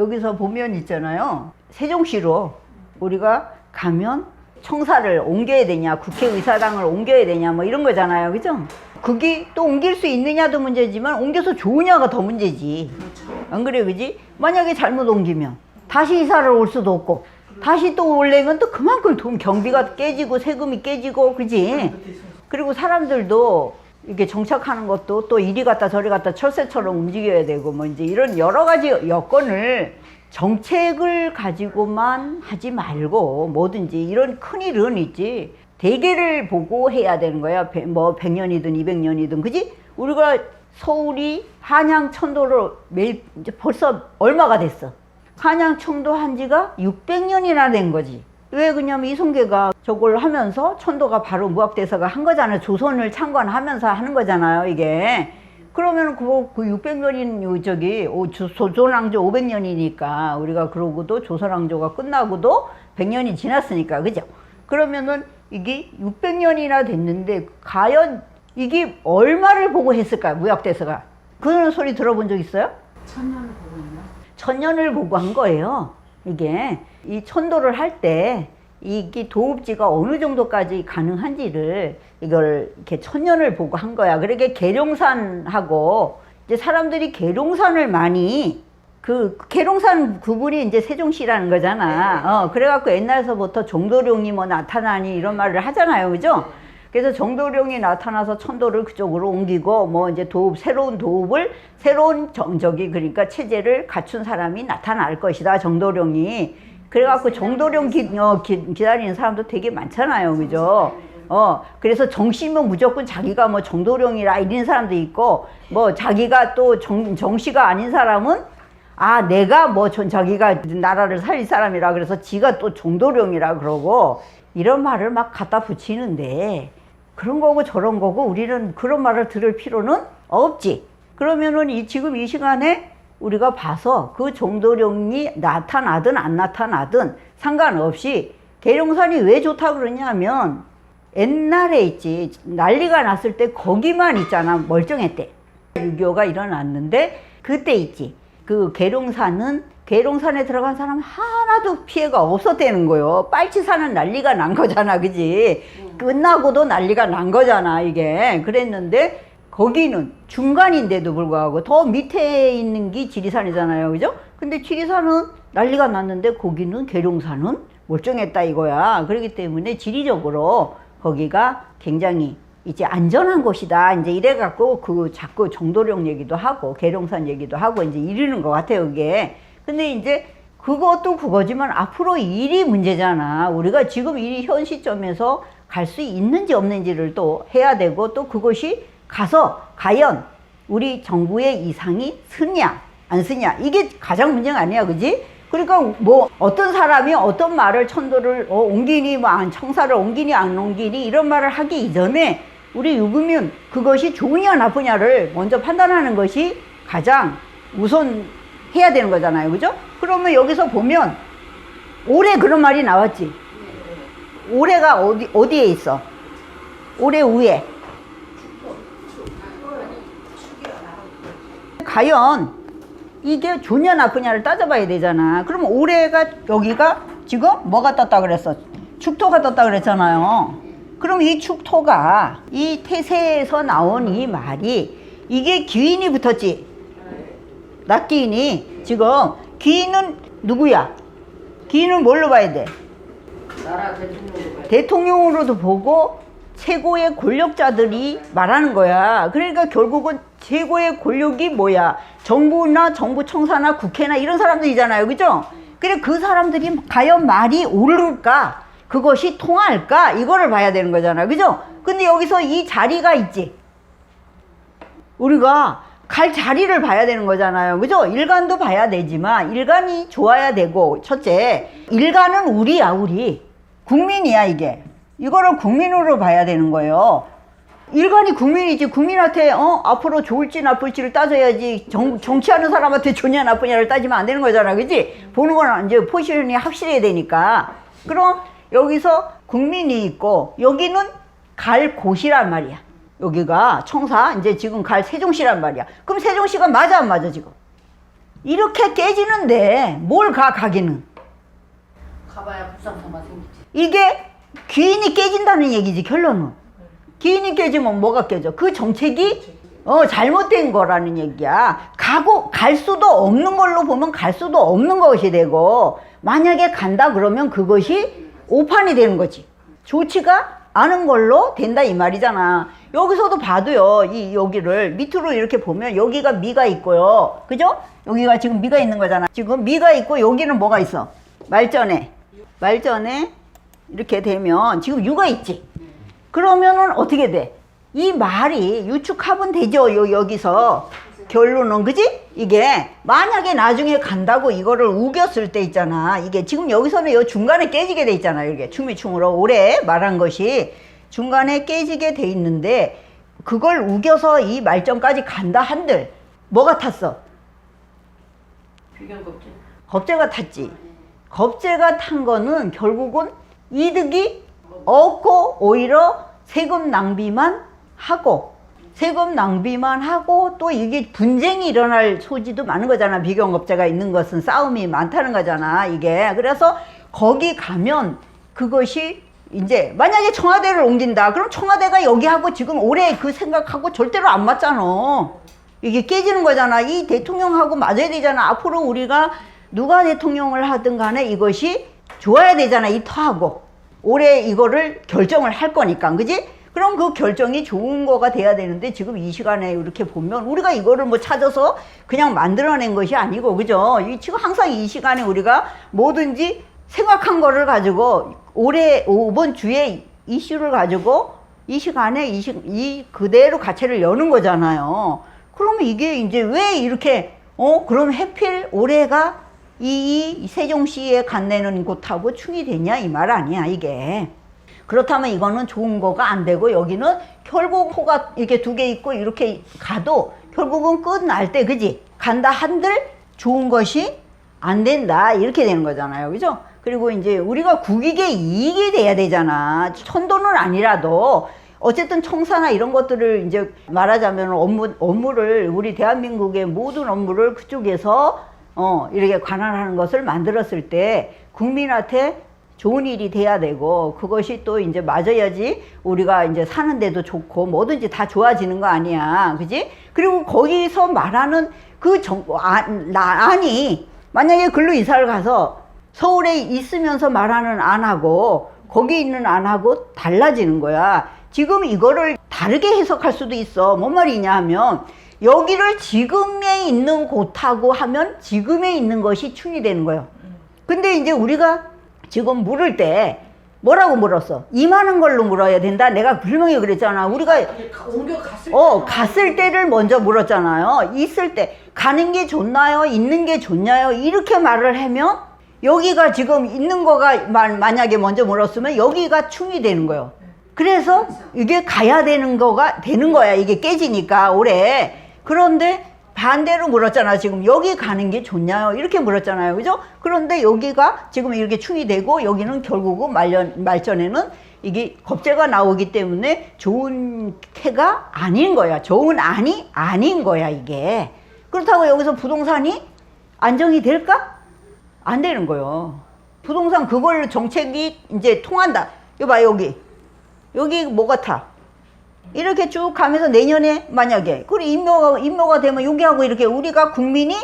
여기서 보면 있잖아요. 세종시로 우리가 가면 청사를 옮겨야 되냐, 국회의사당을 옮겨야 되냐, 뭐 이런 거잖아요. 그죠? 그게 또 옮길 수 있느냐도 문제지만 옮겨서 좋으냐가 더 문제지. 안 그래, 그지? 만약에 잘못 옮기면 다시 이사를 올 수도 없고 다시 또 올래면 또 그만큼 돈 경비가 깨지고 세금이 깨지고, 그지? 그리고 사람들도 이렇게 정착하는 것도 또 이리 갔다 저리 갔다 철새처럼 움직여야 되고 뭐 이제 이런 여러 가지 여건을 정책을 가지고만 하지 말고 뭐든지 이런 큰 일은 있지. 대계를 보고 해야 되는 거야. 배- 뭐 100년이든 200년이든. 그지? 우리가 서울이 한양 천도를 매일 이제 벌써 얼마가 됐어? 한양 천도 한 지가 600년이나 된 거지 왜 그냐면 이성계가 저걸 하면서 천도가 바로 무학대사가 한 거잖아요. 조선을 창건하면서 하는 거잖아요, 이게. 그러면 그거 그 600년인 요 저기 조- 조선왕조 500년이니까 우리가 그러고도 조선왕조가 끝나고도 100년이 지났으니까 그죠? 그러면은 이게 600년이나 됐는데 과연 이게 얼마를 보고 했을까 무학대사가 그런 소리 들어본 적 있어요? 천년을 보고 있나? 천년을 보고 한 거예요. 이게 이 천도를 할 때 이게 도읍지가 어느 정도까지 가능한지를 이걸 이렇게 천년을 보고 한 거야. 그러게 계룡산하고 이제 사람들이 계룡산을 많이 그 계룡산 구분이 이제 세종시라는 거잖아. 어 그래갖고 옛날서부터 정도룡이 뭐 나타나니 이런 말을 하잖아요, 그죠? 그래서 정도룡이 나타나서 천도를 그쪽으로 옮기고 뭐 이제 도읍 새로운 도읍을 새로운 정적이 그러니까 체제를 갖춘 사람이 나타날 것이다 정도룡이. 그래갖고 정도룡 기, 어, 기, 기다리는 사람도 되게 많잖아요. 그죠? 어 그래서 정씨면 무조건 자기가 뭐 정도룡이라 이런 사람도 있고 뭐 자기가 또 정, 정씨가 아닌 사람은 아 내가 뭐 전 자기가 나라를 살릴 사람이라 그래서 지가 또 정도룡이라 그러고 이런 말을 막 갖다 붙이는데 그런 거고 저런 거고 우리는 그런 말을 들을 필요는 없지. 그러면은 이 지금 이 시간에 우리가 봐서 그 정도령이 나타나든 안 나타나든 상관없이 계룡산이 왜 좋다 그러냐면 옛날에 있지 난리가 났을 때 거기만 있잖아 멀쩡했대. 6.25가 일어났는데 그때 있지. 그 계룡산은 계룡산에 들어간 사람 하나도 피해가 없었다는 거요. 빨치산은 난리가 난 거잖아, 그지? 끝나고도 난리가 난 거잖아, 이게. 그랬는데 거기는 중간인데도 불구하고 더 밑에 있는 게 지리산이잖아요, 그죠? 근데 지리산은 난리가 났는데 거기는 계룡산은 멀쩡했다 이거야. 그렇기 때문에 지리적으로 거기가 굉장히 이제 안전한 곳이다. 이제 이래갖고 그 자꾸 정도령 얘기도 하고 계룡산 얘기도 하고 이제 이러는 것 같아요, 이게. 근데 이제 그것도 그거지만 앞으로 일이 문제잖아. 우리가 지금 이현 시점에서 갈 수 있는지 없는지를 또 해야 되고 또 그것이 가서 과연 우리 정부의 이상이 쓰냐 안 쓰냐 이게 가장 문제가 아니야 그지? 그러니까 뭐 어떤 사람이 어떤 말을 천도를 어, 옮기니 뭐안 청사를 옮기니 안 옮기니 이런 말을 하기 이전에 우리 유금은 그것이 좋으냐 나쁘냐를 먼저 판단하는 것이 가장 우선 해야 되는 거잖아요 그죠? 그러면 여기서 보면 올해 그런 말이 나왔지 올해가 어디 어디에 있어? 올해 위에 과연 이게 좋냐 나쁘냐를 따져봐야 되잖아. 그럼 올해가 여기가 지금 뭐가 떴다 그랬어? 축토가 떴다 그랬잖아요. 그럼 이 축토가 이 태세에서 나온 이 말이 이게 기인이 붙었지. 낫기인이 지금 기인은 누구야? 기인은 뭘로 봐야 돼? 나라 대통령으로 갈 대통령으로도 보고 최고의 권력자들이 말하는 거야. 그러니까 결국은 최고의 권력이 뭐야? 정부나 정부 청사나 국회나 이런 사람들이잖아요. 그죠? 그래 그 사람들이 과연 말이 오를까? 그것이 통할까? 이거를 봐야 되는 거잖아. 그죠? 근데 여기서 이 자리가 있지. 우리가 갈 자리를 봐야 되는 거잖아요. 그죠? 일간도 봐야 되지만 일간이 좋아야 되고 첫째, 일간은 우리야, 우리. 국민이야, 이게. 이거를 국민으로 봐야 되는 거예요. 일간이 국민이지 국민한테 어 앞으로 좋을지 나쁠지를 따져야지 정, 정치하는 사람한테 좋냐 나쁘냐를 따지면 안 되는 거잖아 그지 보는 건 이제 포지션이 확실해야 되니까 그럼 여기서 국민이 있고 여기는 갈 곳이란 말이야 여기가 청사 이제 지금 갈 세종시란 말이야. 그럼 세종시가 맞아 안 맞아 지금? 이렇게 깨지는데 뭘 가 가기는? 가봐야 불상사만 생기지. 이게 귀인이 깨진다는 얘기지 결론은. 귀인이 깨지면 뭐가 깨져? 그 정책이 어 잘못된 거라는 얘기야. 가고 갈 수도 없는 걸로 보면 갈 수도 없는 것이 되고 만약에 간다 그러면 그것이 오판이 되는 거지. 좋지가 않은 걸로 된다 이 말이잖아 여기서도 봐도요 이 여기를 밑으로 이렇게 보면 여기가 미가 있고요 그죠 여기가 지금 미가 있는 거잖아 지금 미가 있고 여기는 뭐가 있어 말전에 말전에 이렇게 되면 지금 유가 있지. 그러면은 어떻게 돼? 이 말이 유축합은 되죠. 요, 여기서. 결론은, 그지? 이게 만약에 나중에 간다고 이거를 우겼을 때 있잖아. 이게 지금 여기서는 요 중간에 깨지게 돼 있잖아. 이게 충미충으로 올해 말한 것이 중간에 깨지게 돼 있는데 그걸 우겨서 이 말점까지 간다 한들 뭐가 탔어? 비견겁지. 겁재가 탔지. 겁재가 탄 거는 결국은 이득이 없고 오히려 세금 낭비만 하고 세금 낭비만 하고 또 이게 분쟁이 일어날 소지도 많은 거잖아. 비경겁재가 있는 것은 싸움이 많다는 거잖아. 이게 그래서 거기 가면 그것이 이제 만약에 청와대를 옮긴다. 그럼 청와대가 여기하고 지금 올해 그 생각하고 절대로 안 맞잖아. 이게 깨지는 거잖아. 이 대통령하고 맞아야 되잖아. 앞으로 우리가 누가 대통령을 하든 간에 이것이 좋아야 되잖아. 이 터하고. 올해 이거를 결정을 할 거니까. 그지? 그럼 그 결정이 좋은 거가 돼야 되는데 지금 이 시간에 이렇게 보면 우리가 이거를 뭐 찾아서 그냥 만들어낸 것이 아니고 그죠? 이 지금 항상 이 시간에 우리가 뭐든지 생각한 거를 가지고 올해 이번 주에 이슈를 가지고 이 시간에 이, 시, 이 그대로 가채를 여는 거잖아요. 그러면 이게 이제 왜 이렇게 어 그럼 해필 올해가 이, 이 세종시에 간내는 곳하고 충이 되냐 이 말 아니야 이게. 그렇다면 이거는 좋은 거가 안 되고 여기는 결국 호가 이렇게 두 개 있고 이렇게 가도 결국은 끝날 때 그지? 간다 한들 좋은 것이 안 된다. 이렇게 되는 거잖아요. 그죠? 그리고 이제 우리가 국익에 이익이 돼야 되잖아. 천도는 아니라도 어쨌든 청사나 이런 것들을 이제 말하자면 업무 업무를 우리 대한민국의 모든 업무를 그쪽에서 어 이렇게 관할하는 것을 만들었을 때 국민한테 좋은 일이 돼야 되고 그것이 또 이제 맞아야지 우리가 이제 사는데도 좋고 뭐든지 다 좋아지는 거 아니야. 그지? 그리고 거기서 말하는 그 정, 아, 나, 아니 만약에 글로 이사를 가서 서울에 있으면서 말하는 안하고 거기 있는 안하고 달라지는 거야. 지금 이거를 다르게 해석할 수도 있어. 뭔 말이냐 하면 여기를 지금에 있는 곳하고 하면 지금에 있는 것이 충이 되는 거예요. 근데 이제 우리가 지금 물을 때 뭐라고 물었어? 이만한 걸로 물어야 된다. 내가 분명히 그랬잖아. 우리가 옮겨 갔을 어 갔을 때를 먼저 물었잖아요. 있을 때 가는 게 좋나요? 있는 게 좋냐요? 이렇게 말을 하면 여기가 지금 있는 거가 만- 만약에 먼저 물었으면 여기가 충이 되는 거예요. 그래서 이게 가야 되는 거가 되는 거야. 이게 깨지니까 올해. 그런데 반대로 물었잖아. 지금 여기 가는 게 좋냐요? 이렇게 물었잖아요. 그죠? 그런데 여기가 지금 이렇게 충이 되고 여기는 결국은 말년, 말전에는 이게 겁재가 나오기 때문에 좋은 태가 아닌 거야. 좋은 안이 아닌 거야, 이게. 그렇다고 여기서 부동산이 안정이 될까? 안 되는 거예요. 부동산 그걸로 정책이 이제 통한다. 이거 봐, 여기. 여기 뭐 같아? 이렇게 쭉 가면서 내년에 만약에 그리고 임묘가 임묘가 되면 여기하고 이렇게 우리가 국민이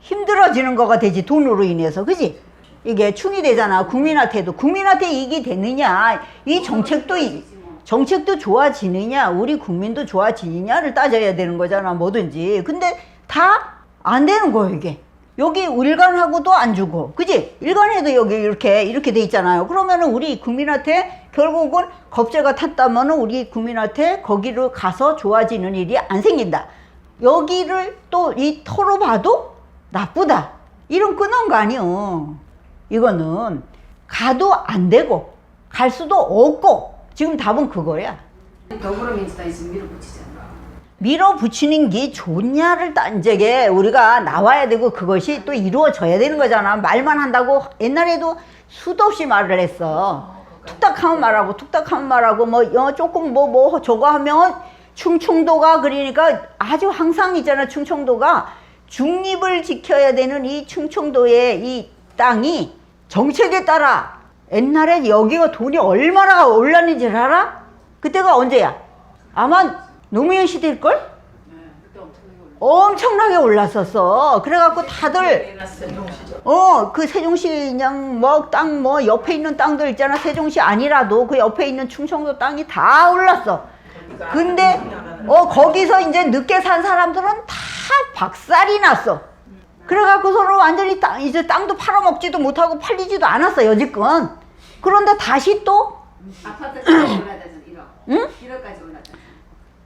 힘들어지는 거가 되지 돈으로 인해서. 그지? 이게 충이 되잖아. 국민한테도. 국민한테 이익이 되느냐? 이 정책도 이- 정책도 좋아지느냐? 우리 국민도 좋아지느냐를 따져야 되는 거잖아 뭐든지. 근데 다 안 되는 거예요 이게 여기 일간하고도 안 주고 그지? 일간에도 여기 이렇게 이렇게 돼 있잖아요. 그러면은 우리 국민한테 결국은 겁재가 탔다면은 우리 국민한테 거기로 가서 좋아지는 일이 안 생긴다. 여기를 또 이 터로 봐도 나쁘다. 이런 끊은 거 아니요 이거는 가도 안 되고 갈 수도 없고 지금 답은 그거야. 더불어민주당에서 밀어붙이잖아. 밀어붙이는 게 좋냐를 딴적에 우리가 나와야 되고 그것이 또 이루어져야 되는 거잖아. 말만 한다고 옛날에도 수도 없이 말을 했어. 툭딱하면 말하고 툭딱하면 말하고 뭐 어, 조금 뭐뭐 저거 하면 충청도가 그러니까 아주 항상 있잖아 충청도가 중립을 지켜야 되는 이 충청도의 이 땅이 정책에 따라 옛날에 여기가 돈이 얼마나 올랐는지 알아? 그때가 언제야? 아마 노무현 시대일걸? 네, 그때 엄청나게 올랐었어. 그래갖고 다들 어 그 세종시 그냥 뭐땅뭐 옆에 있는 땅들 있잖아 세종시 아니라도 그 옆에 있는 충청도 땅이 다 올랐어. 근데 어 거기서 이제 늦게 산 사람들은 다 박살이 났어. 그래갖고 서로 완전히 땅 이제 땅도 팔아먹지도 못하고 팔리지도 않았어 여지껏. 그런데 다시 또 아파트까지 올라다서 1억. 응? 1억까지 올라다.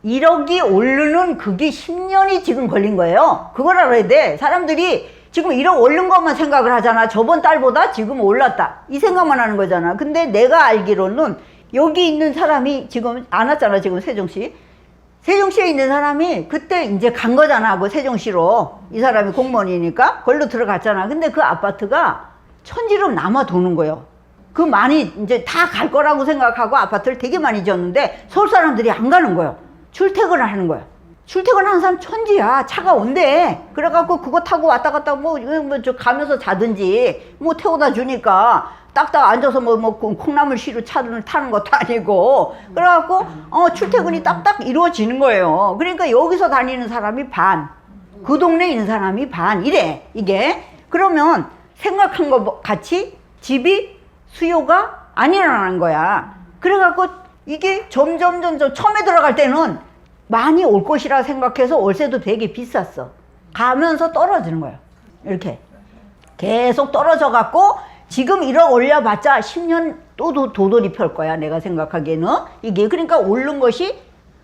1억이 오르는 그게 10년이 지금 걸린 거예요. 그걸 알아야 돼. 사람들이 지금 1억 오른 것만 생각을 하잖아. 저번 달보다 지금 올랐다. 이 생각만 하는 거잖아. 근데 내가 알기로는 여기 있는 사람이 지금 안 왔잖아. 지금 세종시. 세종시에 있는 사람이 그때 이제 간 거잖아. 그 세종시로. 이 사람이 공무원이니까. 걸로 들어갔잖아. 근데 그 아파트가 천지름 남아 도는 거예요. 그 많이 이제 다 갈 거라고 생각하고 아파트를 되게 많이 지었는데 서울 사람들이 안 가는 거예요. 출퇴근을 하는 거야. 출퇴근하는 사람 천지야. 차가 온대. 그래갖고 그거 타고 왔다 갔다 뭐, 뭐, 저 가면서 자든지 뭐 태워다 주니까 딱딱 앉아서 뭐, 뭐, 콩나물 시루 차를 타는 것도 아니고. 그래갖고, 어, 출퇴근이 딱딱 이루어지는 거예요. 그러니까 여기서 다니는 사람이 반. 그 동네에 있는 사람이 반. 이래. 이게. 그러면 생각한 거 같이 집이 수요가 안 일어나는 거야. 그래갖고 이게 점점 점점 처음에 들어갈 때는 많이 올 것이라 생각해서 월세도 되게 비쌌어. 가면서 떨어지는 거야. 이렇게. 계속 떨어져 갖고 지금 1억 올려봤자 10년 또 도, 도돌이 펼 거야. 내가 생각하기에는. 이게 그러니까 오른 것이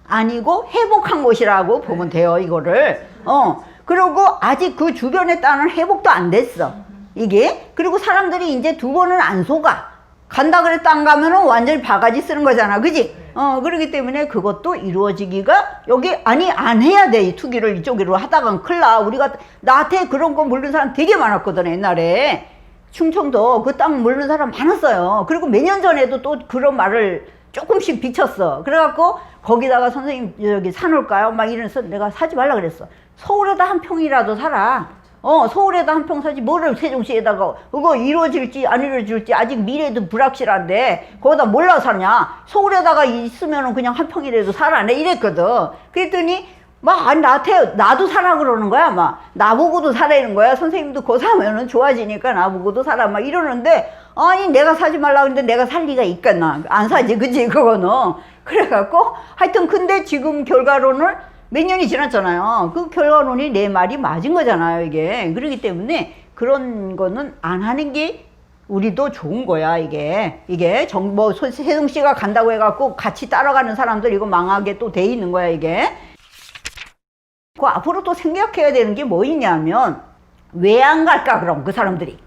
아니고 회복한 것이라고 보면 돼요. 이거를. 어. 그리고 아직 그 주변의 땅은 회복도 안 됐어. 이게. 그리고 사람들이 이제 두 번은 안 속아. 간다 그랬다 안 가면은 완전히 바가지 쓰는 거잖아. 그지? 어, 그렇기 때문에 그것도 이루어지기가 여기, 아니, 안 해야 돼. 이 투기를 이쪽으로 하다간 큰일 나. 우리가, 나한테 그런 거 모르는 사람 되게 많았거든, 옛날에. 충청도 그 땅 모르는 사람 많았어요. 그리고 몇 년 전에도 또 그런 말을 조금씩 비쳤어. 그래갖고 거기다가 선생님 여기 사놓을까요? 막 이러면서 내가 사지 말라 그랬어. 서울에다 한 평이라도 살아. 어, 서울에다 한 평 사지 뭐를 세종시에다가 그거 이루어질지 안 이루어질지 아직 미래도 불확실한데 거기다 몰라 사냐? 서울에다가 있으면은 그냥 한 평이라도 살아. 내 이랬거든. 그랬더니 막 아니, 나한테 나도 사라 그러는 거야 막 나보고도 사라는 거야 선생님도 거 사면은 좋아지니까 나보고도 사라 막 이러는데 아니 내가 사지 말라 그랬는데 내가 살 리가 있겠나 안 사지 그지 그거는 그래갖고 하여튼 근데 지금 결과론을 몇 년이 지났잖아요. 그 결과론이 내 말이 맞은 거잖아요 이게. 그렇기 때문에 그런 거는 안 하는 게 우리도 좋은 거야 이게. 이게 정뭐 세동 씨가 간다고 해 갖고 같이 따라가는 사람들 이거 망하게 또 돼 있는 거야 이게. 그 앞으로 또 생각해야 되는 게 뭐 있냐면 왜 안 갈까 그럼 그 사람들이.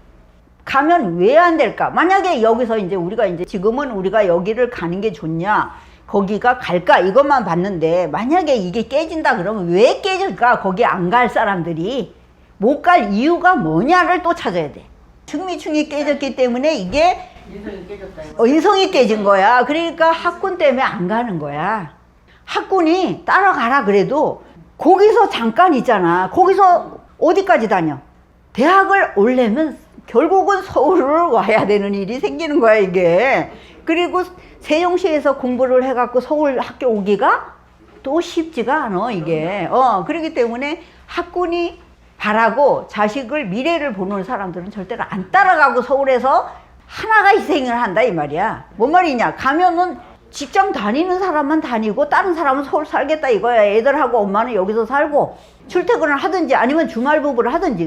가면 왜 안 될까? 만약에 여기서 이제 우리가 이제 지금은 우리가 여기를 가는 게 좋냐 거기가 갈까 이것만 봤는데 만약에 이게 깨진다 그러면 왜 깨질까 거기 안 갈 사람들이 못 갈 이유가 뭐냐를 또 찾아야 돼 충미충이 깨졌기 때문에 이게 인성이 깨졌다 이거. 어, 인성이 깨진 거야. 그러니까 학군 때문에 안 가는 거야. 학군이 따라가라 그래도 거기서 잠깐 있잖아. 거기서 어디까지 다녀? 대학을 오려면 결국은 서울을 와야 되는 일이 생기는 거야, 이게. 그리고 세종시에서 공부를 해갖고 서울 학교 오기가 또 쉽지가 않아, 이게. 어, 그렇기 때문에 학군이 바라고 자식을 미래를 보는 사람들은 절대로 안 따라가고 서울에서 하나가 희생을 한다 이 말이야. 뭔 말이냐? 가면은 직장 다니는 사람만 다니고 다른 사람은 서울 살겠다 이거야. 애들하고 엄마는 여기서 살고 출퇴근을 하든지 아니면 주말 부부를 하든지.